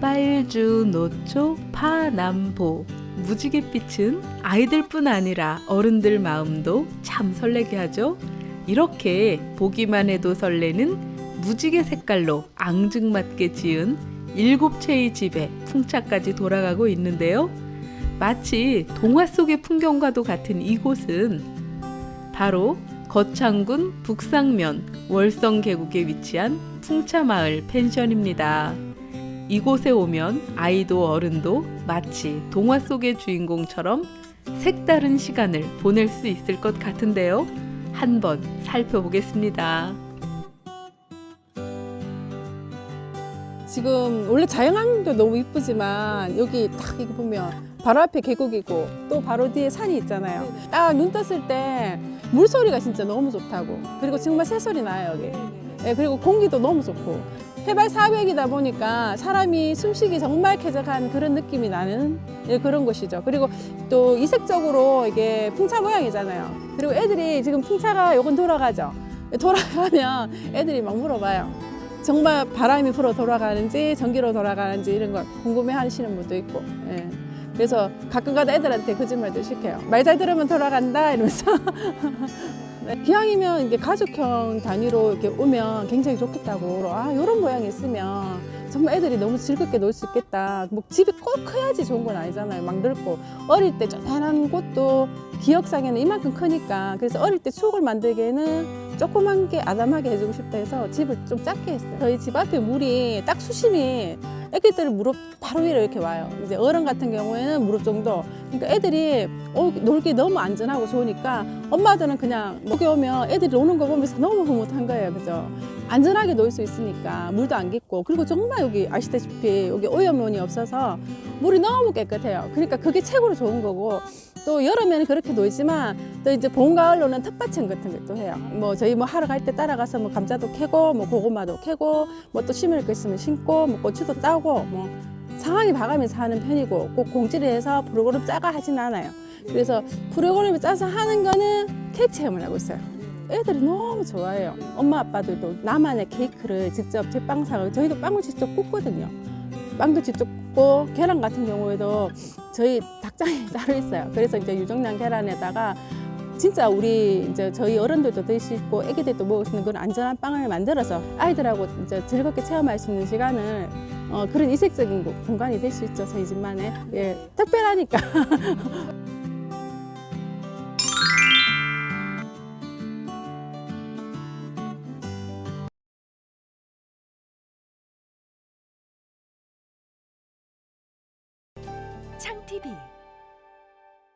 빨주, 노초, 파 남보 무지갯빛은 아이들뿐 아니라 어른들 마음도 참 설레게 하죠. 이렇게 보기만 해도 설레는 무지개 색깔로 앙증맞게 지은 일곱 채의 집에 풍차까지 돌아가고 있는데요. 마치 동화 속의 풍경과도 같은 이곳은 바로 거창군 북상면 월성 계곡에 위치한 풍차마을 펜션입니다. 이곳에 오면 아이도 어른도 마치 동화 속의 주인공처럼 색다른 시간을 보낼 수 있을 것 같은데요. 한번 살펴보겠습니다. 지금 원래 자연환경도 너무 이쁘지만 여기 딱 이거 보면 바로 앞에 계곡이고 또 바로 뒤에 산이 있잖아요. 딱 눈 떴을 때 물소리가 진짜 너무 좋다고. 그리고 정말 새소리 나요 여기. 예, 그리고 공기도 너무 좋고 해발 400이다 보니까 사람이 숨쉬기 정말 쾌적한 그런 느낌이 나는 예, 그런 곳이죠. 그리고 또 이색적으로 이게 풍차 모양이잖아요. 그리고 애들이 지금 풍차가 요건 돌아가죠. 돌아가면 애들이 막 물어봐요. 정말 바람이 불어 돌아가는지 전기로 돌아가는지 이런 걸 궁금해 하시는 분도 있고 예. 그래서 가끔가다 애들한테 거짓말도 시켜요 말 잘 들으면 돌아간다 이러면서 네. 기왕이면 이게 가족형 단위로 이렇게 오면 굉장히 좋겠다고. 아 이런 모양이 있으면 정말 애들이 너무 즐겁게 놀 수 있겠다. 뭐 집이 꼭 커야지 좋은 건 아니잖아요 막 넓고. 어릴 때 조그만한 곳도 기억상에는 이만큼 크니까. 그래서 어릴 때 추억을 만들기에는 조그만 게 아담하게 해주고 싶다 해서 집을 좀 작게 했어요. 저희 집 앞에 물이 딱 수심이 애기들 무릎 바로 위로 이렇게 와요. 이제 어른 같은 경우에는 무릎 정도. 그러니까 애들이 어, 놀기 너무 안전하고 좋으니까 엄마들은 그냥 여기 오면 애들이 노는 거 보면서 너무 흐뭇한 거예요. 그죠? 안전하게 놀 수 있으니까 물도 안 깊고 그리고 정말 여기 아시다시피 여기 오염원이 없어서 물이 너무 깨끗해요. 그러니까 그게 최고로 좋은 거고 또 여름에는 그렇게 놀지만 또 이제 봄 가을로는 텃밭천 같은 것도 해요. 뭐 저희 뭐 하러 갈 때 따라가서 뭐 감자도 캐고 뭐 고구마도 캐고 뭐 또 심을 거 있으면 심고 뭐 고추도 따고 뭐 상황이 봐가면서 하는 편이고 꼭 공지를 해서 프로그램 짜가 하진 않아요. 그래서 프로그램을 짜서 하는 거는 케이크 체험을 하고 있어요. 애들이 너무 좋아해요. 엄마 아빠들도 나만의 케이크를 직접 제빵 사고 저희도 빵을 직접 굽거든요. 빵도 직접 굽고 계란 같은 경우에도 저희 닭장이 따로 있어요. 그래서 이제 유정량 계란에다가 진짜 우리 이제 저희 어른들도 있고 애기들도 먹을 수 있는 그런 안전한 빵을 만들어서 아이들하고 이제 즐겁게 체험할 수 있는 시간을 어, 그런 이색적인 고- 공간이 될 수 있죠 저희 집만의 예 특별하니까 창 TV